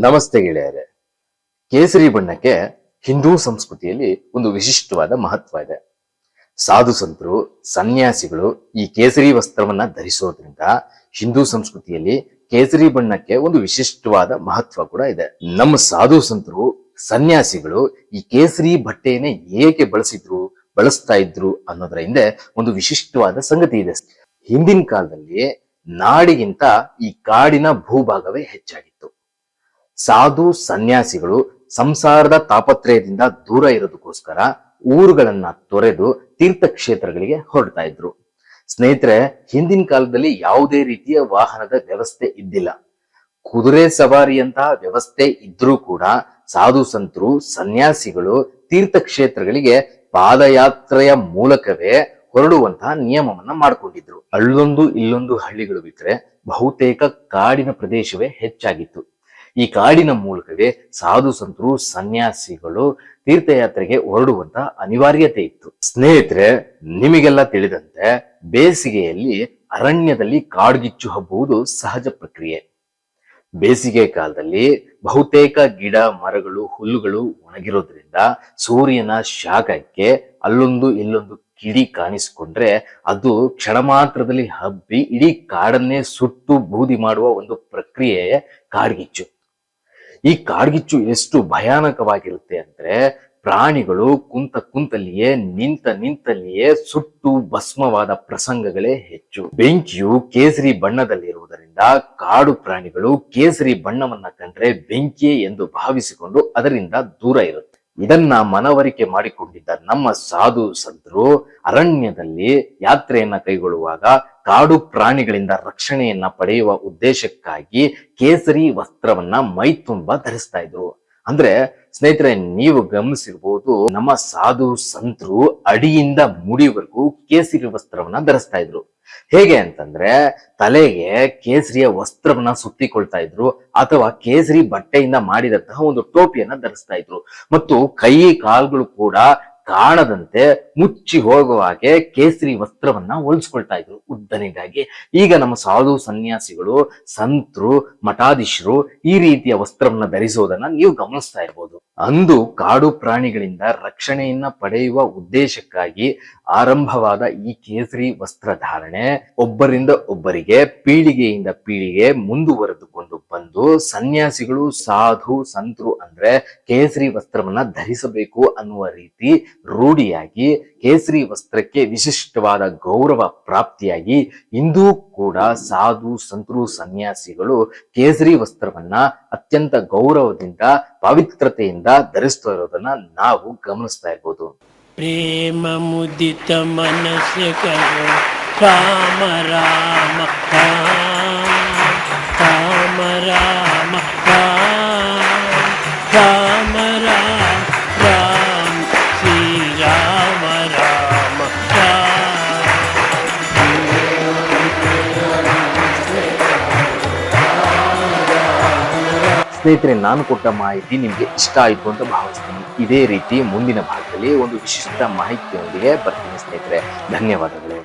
ನಮಸ್ತೆ ಗೆಳೆಯರೆ. ಕೇಸರಿ ಬಣ್ಣಕ್ಕೆ ಹಿಂದೂ ಸಂಸ್ಕೃತಿಯಲ್ಲಿ ಒಂದು ವಿಶಿಷ್ಟವಾದ ಮಹತ್ವ ಇದೆ. ಸಾಧು ಸಂತರು, ಸನ್ಯಾಸಿಗಳು ಈ ಕೇಸರಿ ವಸ್ತ್ರವನ್ನ ಧರಿಸೋದ್ರಿಂದ ಹಿಂದೂ ಸಂಸ್ಕೃತಿಯಲ್ಲಿ ಕೇಸರಿ ಬಣ್ಣಕ್ಕೆ ಒಂದು ವಿಶಿಷ್ಟವಾದ ಮಹತ್ವ ಕೂಡ ಇದೆ. ನಮ್ಮ ಸಾಧು ಸಂತರು, ಸನ್ಯಾಸಿಗಳು ಈ ಕೇಸರಿ ಬಟ್ಟೆಯನ್ನೇ ಏಕೆ ಬಳಸಿದ್ರು, ಬಳಸ್ತಾ ಇದ್ರು ಅನ್ನೋದ್ರ ಹಿಂದೆ ಒಂದು ವಿಶಿಷ್ಟವಾದ ಸಂಗತಿ ಇದೆ. ಹಿಂದಿನ ಕಾಲದಲ್ಲಿ ನಾಡಿಗಿಂತ ಈ ಕಾಡಿನ ಭೂಭಾಗವೇ ಹೆಚ್ಚಾಗಿತ್ತು ಸಾಧು ಸನ್ಯಾಸಿಗಳು ಸಂಸಾರದ ತಾಪತ್ರಯದಿಂದ ದೂರ ಇರೋದಕ್ಕೋಸ್ಕರ ಊರುಗಳನ್ನ ತೊರೆದು ತೀರ್ಥಕ್ಷೇತ್ರಗಳಿಗೆ ಹೊರಡ್ತಾ ಇದ್ರು. ಸ್ನೇಹಿತರೆ, ಹಿಂದಿನ ಕಾಲದಲ್ಲಿ ಯಾವುದೇ ರೀತಿಯ ವಾಹನದ ವ್ಯವಸ್ಥೆ ಇದ್ದಿಲ್ಲ. ಕುದುರೆ ಸವಾರಿಯಂತಹ ವ್ಯವಸ್ಥೆ ಇದ್ರೂ ಕೂಡ ಸಾಧು ಸಂತರು, ಸನ್ಯಾಸಿಗಳು ತೀರ್ಥಕ್ಷೇತ್ರಗಳಿಗೆ ಪಾದಯಾತ್ರೆಯ ಮೂಲಕವೇ ಹೊರಡುವಂತಹ ನಿಯಮವನ್ನ ಮಾಡಿಕೊಂಡಿದ್ರು. ಅಲ್ಲೊಂದು ಇಲ್ಲೊಂದು ಹಳ್ಳಿಗಳು ಬಿಟ್ಟರೆ ಬಹುತೇಕ ಕಾಡಿನ ಪ್ರದೇಶವೇ ಹೆಚ್ಚಾಗಿತ್ತು. ಈ ಕಾಡಿನ ಮೂಲಕವೇ ಸಾಧು ಸಂತರು, ಸನ್ಯಾಸಿಗಳು ತೀರ್ಥಯಾತ್ರೆಗೆ ಹೊರಡುವಂತ ಅನಿವಾರ್ಯತೆ ಇತ್ತು. ಸ್ನೇಹಿತರೆ, ನಿಮಗೆಲ್ಲ ತಿಳಿದಂತೆ ಬೇಸಿಗೆಯಲ್ಲಿ ಅರಣ್ಯದಲ್ಲಿ ಕಾಡ್ಗಿಚ್ಚು ಹಬ್ಬುವುದು ಸಹಜ ಪ್ರಕ್ರಿಯೆ. ಬೇಸಿಗೆ ಕಾಲದಲ್ಲಿ ಬಹುತೇಕ ಗಿಡ, ಮರಗಳು, ಹುಲ್ಲುಗಳು ಒಣಗಿರೋದ್ರಿಂದ ಸೂರ್ಯನ ಶಾಖಕ್ಕೆ ಅಲ್ಲೊಂದು ಇಲ್ಲೊಂದು ಕಿಡಿ ಕಾಣಿಸಿಕೊಂಡ್ರೆ ಅದು ಕ್ಷಣ ಮಾತ್ರದಲ್ಲಿ ಹಬ್ಬಿ ಇಡೀ ಕಾಡನ್ನೇ ಸುಟ್ಟು ಬೂದಿ ಮಾಡುವ ಒಂದು ಪ್ರಕ್ರಿಯೆ ಕಾಡ್ಗಿಚ್ಚು. ಈ ಕಾಡ್ಗಿಚ್ಚು ಎಷ್ಟು ಭಯಾನಕವಾಗಿರುತ್ತೆ ಅಂದ್ರೆ ಪ್ರಾಣಿಗಳು ಕುಂತ ಕುಂತಲ್ಲಿಯೇ, ನಿಂತ ನಿಂತಲ್ಲಿಯೇ ಸುಟ್ಟು ಭಸ್ಮವಾದ ಪ್ರಸಂಗಗಳೇ ಹೆಚ್ಚು. ಬೆಂಕಿಯು ಕೇಸರಿ ಬಣ್ಣದಲ್ಲಿರುವುದರಿಂದ ಕಾಡು ಪ್ರಾಣಿಗಳು ಕೇಸರಿ ಬಣ್ಣವನ್ನ ಕಂಡ್ರೆ ಬೆಂಕಿಯೇ ಎಂದು ಭಾವಿಸಿಕೊಂಡು ಅದರಿಂದ ದೂರ ಇರುತ್ತೆ. ಇದನ್ನ ಮನವರಿಕೆ ಮಾಡಿಕೊಂಡಿದ್ದ ನಮ್ಮ ಸಾಧು ಸಂತರು ಅರಣ್ಯದಲ್ಲಿ ಯಾತ್ರೆಯನ್ನ ಕೈಗೊಳ್ಳುವಾಗ ಕಾಡು ಪ್ರಾಣಿಗಳಿಂದ ರಕ್ಷಣೆಯನ್ನ ಪಡೆಯುವ ಉದ್ದೇಶಕ್ಕಾಗಿ ಕೇಸರಿ ವಸ್ತ್ರವನ್ನ ಮೈ ತುಂಬಾ ಧರಿಸ್ತಾ ಇದ್ರು. ಅಂದ್ರೆ ಸ್ನೇಹಿತರೆ, ನೀವು ಗಮನಿಸಿರ್ಬೋದು, ನಮ್ಮ ಸಾಧು ಸಂತರು ಅಡಿಯಿಂದ ಮುಡಿವರೆಗೂ ಕೇಸರಿ ವಸ್ತ್ರವನ್ನ ಧರಿಸ್ತಾ ಇದ್ರು. ಹೇಗೆ ಅಂತಂದ್ರೆ, ತಲೆಗೆ ಕೇಸರಿಯ ವಸ್ತ್ರವನ್ನ ಸುತ್ತಿಕೊಳ್ತಾ ಇದ್ರು, ಅಥವಾ ಕೇಸರಿ ಬಟ್ಟೆಯಿಂದ ಮಾಡಿದಂತಹ ಒಂದು ಟೋಪಿಯನ್ನ ಧರಿಸ್ತಾ ಇದ್ರು. ಮತ್ತು ಕೈ, ಕಾಲುಗಳು ಕೂಡ ಕಾಣದಂತೆ ಮುಚ್ಚಿ ಹೋಗುವ ಹಾಗೆ ಕೇಸರಿ ವಸ್ತ್ರವನ್ನ ಹೊಲಿಸ್ಕೊಳ್ತಾ ಇದ್ರು. ಉದ್ದನೆಗಾಗಿ ಈಗ ನಮ್ಮ ಸಾಧು ಸನ್ಯಾಸಿಗಳು, ಸಂತರು, ಮಠಾಧೀಶರು ಈ ರೀತಿಯ ವಸ್ತ್ರವನ್ನ ಧರಿಸೋದನ್ನ ನೀವು ಗಮನಿಸ್ತಾ ಇರ್ಬೋದು. ಅಂದು ಕಾಡು ಪ್ರಾಣಿಗಳಿಂದ ರಕ್ಷಣೆಯನ್ನ ಪಡೆಯುವ ಉದ್ದೇಶಕ್ಕಾಗಿ ಆರಂಭವಾದ ಈ ಕೇಸರಿ ವಸ್ತ್ರ ಧಾರಣೆ ಒಬ್ಬರಿಂದ ಒಬ್ಬರಿಗೆ, ಪೀಳಿಗೆಯಿಂದ ಪೀಳಿಗೆ ಮುಂದುವರೆದುಕೊಂಡು ಒಂದು ಸನ್ಯಾಸಿಗಳು, ಸಾಧು, ಸಂತರು ಅಂದ್ರೆ ಕೇಸರಿ ವಸ್ತ್ರವನ್ನ ಧರಿಸಬೇಕು ಅನ್ನುವ ರೀತಿ ರೂಢಿಯಾಗಿ ಕೇಸರಿ ವಸ್ತ್ರಕ್ಕೆ ವಿಶಿಷ್ಟವಾದ ಗೌರವ ಪ್ರಾಪ್ತಿಯಾಗಿ ಇಂದೂ ಕೂಡ ಸಾಧು, ಸಂತರು, ಸನ್ಯಾಸಿಗಳು ಕೇಸರಿ ವಸ್ತ್ರವನ್ನ ಅತ್ಯಂತ ಗೌರವದಿಂದ, ಪವಿತ್ರತೆಯಿಂದ ಧರಿಸ್ತಾ ಇರೋದನ್ನ ನಾವು ಗಮನಿಸ್ತಾ ಇರ್ಬೋದು. ಪ್ರೇಮ ಮುದಿತ ಮನಸ್ಸು ರಾಮ ರಾಮ ಸ್ನೇಹಿತರೆ, ನಾನು ಕೊಟ್ಟ ಮಾಹಿತಿ ನಿಮಗೆ ಇಷ್ಟ ಆಯಿತು ಅಂತ ಭಾವಿಸ್ತೀನಿ. ಇದೇ ರೀತಿ ಮುಂದಿನ ಭಾಗದಲ್ಲಿ ಒಂದು ವಿಶಿಷ್ಟ ಮಾಹಿತಿಯೊಂದಿಗೆ ಬರ್ತೀನಿ ಸ್ನೇಹಿತರೆ. ಧನ್ಯವಾದಗಳು.